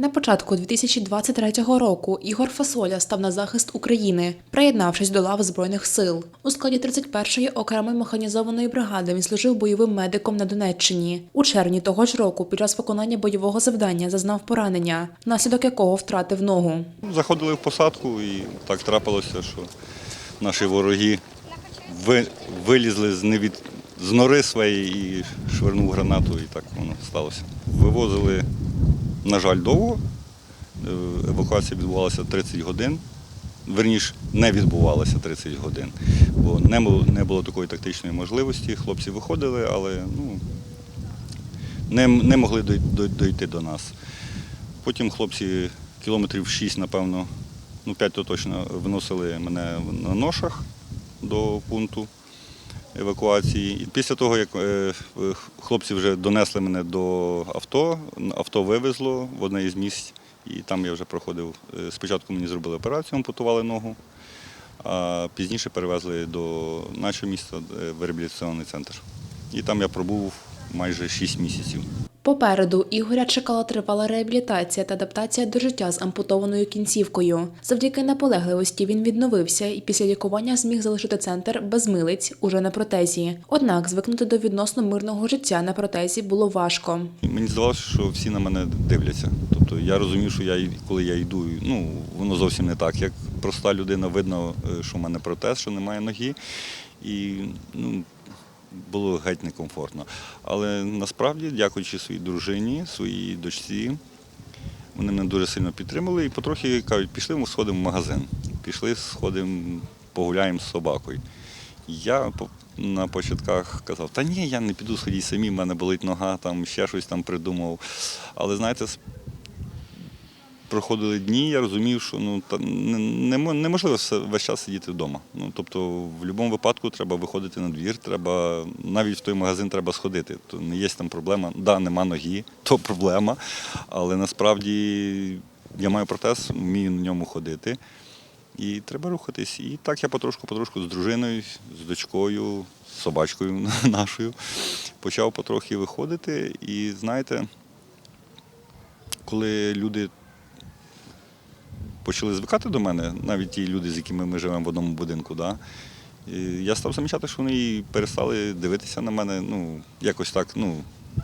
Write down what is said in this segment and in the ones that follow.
На початку 2023 року Ігор Фасоля став на захист України, приєднавшись до лав Збройних сил. У складі 31-ї окремої механізованої бригади він служив бойовим медиком на Донеччині. У червні того ж року, під час виконання бойового завдання, зазнав поранення, внаслідок якого втратив ногу. Заходили в посадку і так трапилося, що наші вороги ви- вилізли з, невід... з нори своєї і швирнув гранату, і так воно сталося. Вивозили, на жаль, довго. Е, Евакуація відбувалася 30 годин. Верніше, не відбувалася 30 годин, бо не було, не було такої тактичної можливості. Хлопці виходили, але ну, не, не могли дой- дой- дойти до нас. Потім хлопці кілометрів 6, напевно, ну 5 то точно виносили мене на ношах до пункту евакуації. І після того, як е, хлопці вже донесли мене до авто, авто вивезло в одне із місць, і там я вже проходив. е, Спочатку мені зробили операцію, ампутували ногу, а пізніше перевезли до нашого міста е, в реабілітаційний центр. І там я пробув майже 6 місяців. Попереду Ігоря чекала тривала реабілітація та адаптація до життя з ампутованою кінцівкою. Завдяки наполегливості він відновився і після лікування зміг залишити центр без милиць уже на протезі. Однак звикнути до відносно мирного життя на протезі було важко. Мені здавалося, що всі на мене дивляться. Тобто я розумів, що я коли я йду, ну воно зовсім не так. Як проста людина, видно, е, що в мене протез, що немає ноги. І ну, було геть некомфортно. Але насправді, дякуючи своїй дружині, своїй дочці, вони мене дуже сильно підтримали і потрохи кажуть, пішли ми сходимо в магазин. Пішли, сходимо, погуляємо з собакою. Я на початках казав, та ні, я не піду сходіть самі, в мене болить нога, там ще щось там придумав. Але знаєте, проходили дні, я розумів, що ну, та, неможливо весь час сидіти вдома. Ну, тобто, в будь-якому випадку треба виходити на двір, треба, навіть в той магазин треба сходити. То не є там проблема. Да, нема ноги, то проблема. Але насправді я маю протез, вмію на ньому ходити. І треба рухатись. І так я потрошку-потрошку з дружиною, з дочкою, з собачкою нашою почав потрохи виходити. І знаєте, коли люди почали звикати до мене, навіть ті люди, з якими ми живемо в одному будинку, да, і я став замічати, що вони перестали дивитися на мене, ну, якось так, ну,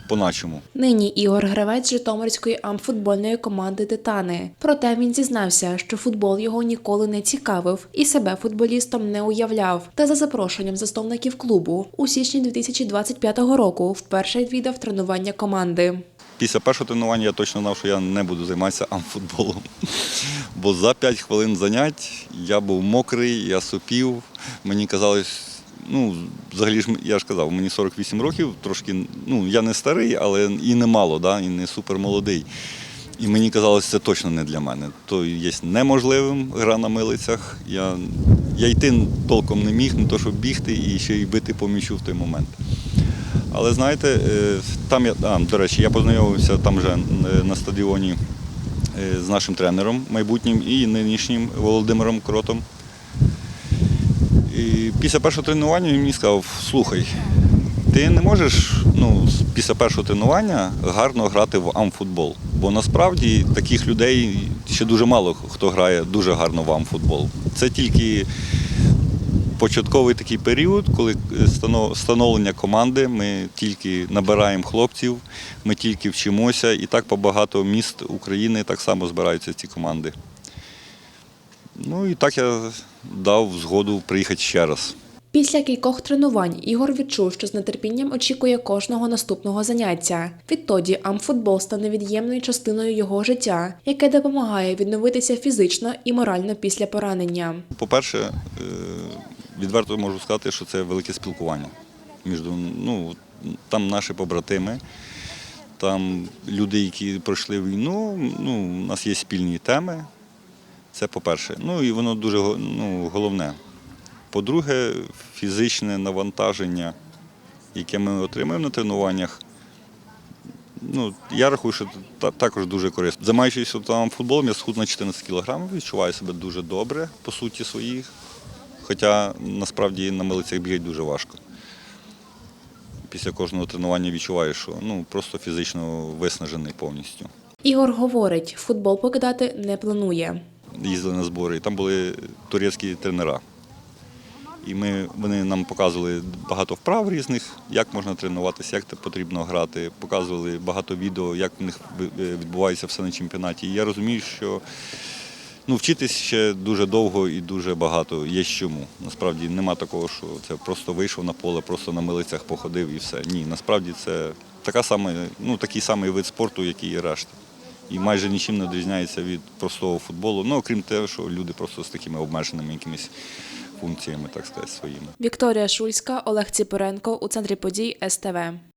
по-начому. Нині Ігор гравець Житомирської амфутбольної команди Титани. Проте він зізнався, що футбол його ніколи не цікавив і себе футболістом не уявляв. Та за запрошенням засновників клубу у січні 2025 року вперше відвідав тренування команди. Після першого тренування я точно знав, що я не буду займатися амфутболом. Бо за 5 хвилин занять я був мокрий, я сопів. Мені казалось, ну, взагалі ж я ж казав, мені 48 років, трошки, ну, я не старий, але і не мало, да, і не супермолодий. І мені казалось, це точно не для мене. То є неможливим гра на милицях. Я, я йти толком не міг, не то щоб бігти і ще й бити по м'ячу в той момент. Але знаєте, е, там я, а, до речі, я познайомився там вже е, на стадіоні е, з нашим тренером майбутнім і нинішнім Володимиром Кротом. І після першого тренування він мені сказав, слухай, ти не можеш ну, після першого тренування гарно грати в амфутбол. Бо насправді таких людей ще дуже мало хто грає дуже гарно в амфутбол. Це тільки початковий такий період, коли е, становлення команди, ми тільки набираємо хлопців, ми тільки вчимося, і так по багато міст України так само збираються ці команди. Ну і так я дав згоду приїхати ще раз. Після кількох тренувань Ігор відчув, що з нетерпінням очікує кожного наступного заняття. Відтоді амфутбол став невід'ємною частиною його життя, яке допомагає відновитися фізично і морально після поранення. По-перше, е, відверто можу сказати, що це велике спілкування. Між, ну, там наші побратими, там люди, які пройшли війну, ну, у нас є спільні теми. Це по-перше. Ну і воно дуже ну, головне. По-друге, фізичне навантаження, яке ми отримуємо на тренуваннях. Ну, я рахую, що та- також дуже корисно. Займаючись там футболом, я схуд на 14 кілограмів, відчуваю себе дуже добре по суті своїх. Хоча насправді на милицях бігати дуже важко. Після кожного тренування відчуваєш, що ну, просто фізично виснажений повністю. Ігор говорить, футбол покидати не планує. їздили на збори, і там були турецькі тренера. І ми, вони нам показували багато вправ різних, як можна тренуватися, як потрібно грати. Показували багато відео, як в них е, відбувається все на чемпіонаті. І я розумію, що ну, вчитись ще дуже довго і дуже багато. Є чому. Насправді нема такого, що це просто вийшов на поле, просто на милицях походив і все. Ні, насправді це така сама, ну, такий самий вид спорту, який і решта. І майже нічим не відрізняється від простого футболу. Ну, окрім того, що люди просто з такими обмеженими якимись функціями, так сказати, своїми. Вікторія Шульська, Олег Ціпоренко у центрі подій СТВ.